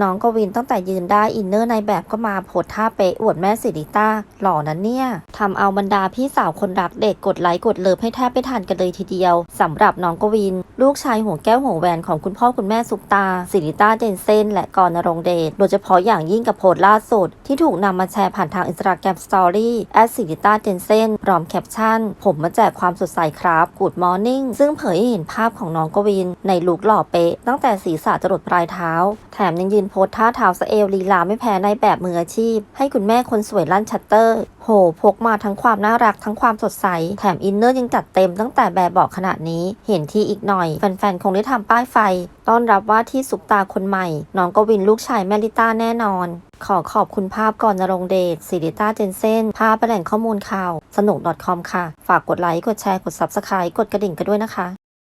น้องกวินตั้งแต่ยืนได้อินเนอร์ในแบบก็มาโพสท่าเป๊ะอวดแม่สิริต้าหล่อนั้นเนี่ยทำเอาบรรดาพี่สาวคนรักเด็กกดไลค์กดเลิฟให้แทบไม่ทันกันเลยทีเดียวสำหรับน้องกวิน ลูกชายหัวแก้วหัวแหวนของคุณพ่อคุณแม่สุปตาสิริต้าเจนเซนและกรณรงเดชโดยเฉพาะอย่างยิ่งกับโพสล่าสุด ที่ถูกนำมาแชร์ผ่านทางอินสตาแกรมสตอรี่แอดสิริต้าเจนเซนพร้อมแคปชั่น ผมมาแจกความสดใสครับกูดมอร์นิ่งซึ่งเผยให้เห็นภาพของน้องกวิน ในลุคหล่อเป๊ะตั้งแต่ศีรษะจรดปลายเท้า แถมยังยืนโพสท่าเท้าสเอวลีลาไม่แพ้ในแบบมืออาชีพ ให้คุณแม่คนสวยลั่นชัตเตอร์ โห พกมาทั้งความน่ารักทั้งความสดใส แถมอินเนอร์ยังจัดเต็มตั้งแต่แบบบอกขนาดนี้ เห็นที่อีกหน่อย แฟนๆ คงได้ทำป้ายไฟ ต้อนรับว่าที่สุปตาคนใหม่ น้องกวินลูกชายแมลิต้าแน่นอน ขอขอบคุณภาพก่อนนรงเดชสิริต้าเจนเซนภาพแหล่งข้อมูลข่าว สนุก .com ค่ะ ฝากกดไลค์ กดแชร์ กด Subscribe กดกระดิ่งกันด้วยนะคะ